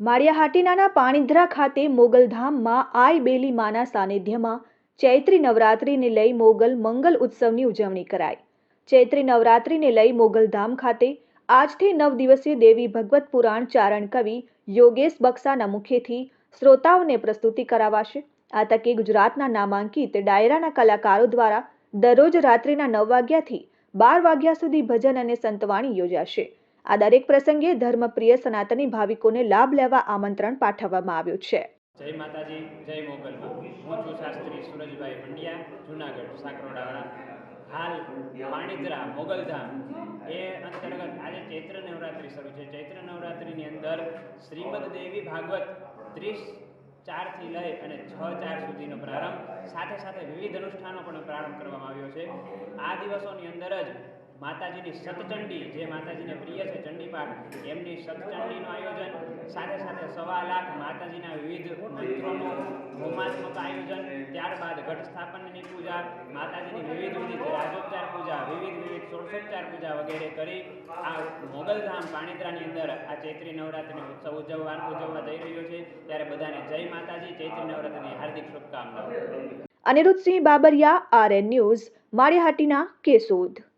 માળિયાહાટીનાના પાણીધરા ખાતે મોગલધામમાં આઈ બેલી માના સાનિધ્યમાં ચૈત્રી નવરાત્રિને લઈ મોગલ મંગલ ઉત્સવની ઉજવણી કરાઈ. ચૈત્રી નવરાત્રિને લઈ મોગલધામ ખાતે આજથી નવ દિવસીય દેવી ભગવત પુરાણ ચારણ કવિ યોગેશ બક્સાના મુખેથી શ્રોતાઓને પ્રસ્તુતિ કરાવાશે. આ તકે ગુજરાતના નામાંકિત ડાયરાના કલાકારો દ્વારા દરરોજ રાત્રિના નવ વાગ્યાથી બાર વાગ્યા સુધી ભજન અને સંતવાણી યોજાશે. આ દરેક પ્રસંગે ધર્મપ્રિય સનાતની ભાવિકોને લાભ લેવા આમંત્રણ પાઠવવામાં આવ્યું છે. જય માતાજી, જય મોગલમાં. હું છું શાસ્ત્રી સુરજભાઈ પંડ્યા જુનાગઢ, સાકરોડાવાળા. હાલ પાણીદરા મોગલધામ એ અંતર્ગત આજે ચૈત્ર નવરાત્રિ શરૂ છે. ચૈત્ર નવરાત્રિની અંદર શ્રીમદ દેવી ભાગવત ત્રીસ ચારથી લઈ અને છ ચાર સુધીનો પ્રારંભ, સાથે સાથે વિવિધ અનુષ્ઠાનો પણ પ્રારંભ કરવામાં આવ્યો છે. આ દિવસોની અંદર જ માતાજીની સતચંડી, જે માતાજીને પ્રિય છે ચંડીપાઠ એમની સતચંડીનું આયોજન સાથે સાથે સવા લાખ માતાજીના વિવિધ મંત્રોનું હોમાત્મક આયોજન, ત્યારબાદ ઘટ સ્થાપનની પૂજા, માતાજીની વિવિધ વિવિધ રાજોપચાર પૂજા, વિવિધ વિવિધ ષોડશોપચાર પૂજા વગેરે કરી આ મોગલધામ પાણીદ્રાની અંદર આ ચૈત્રી નવરાત્રિનો ઉત્સવ ઉજવવા ઉજવવા જઈ રહ્યો છે. ત્યારે બધાને જય માતાજી, ચૈત્રી નવરાત્રિની હાર્દિક શુભકામનાઓ. Aniruddhsinh Babariya, RN news, Maliyahatina Keshod.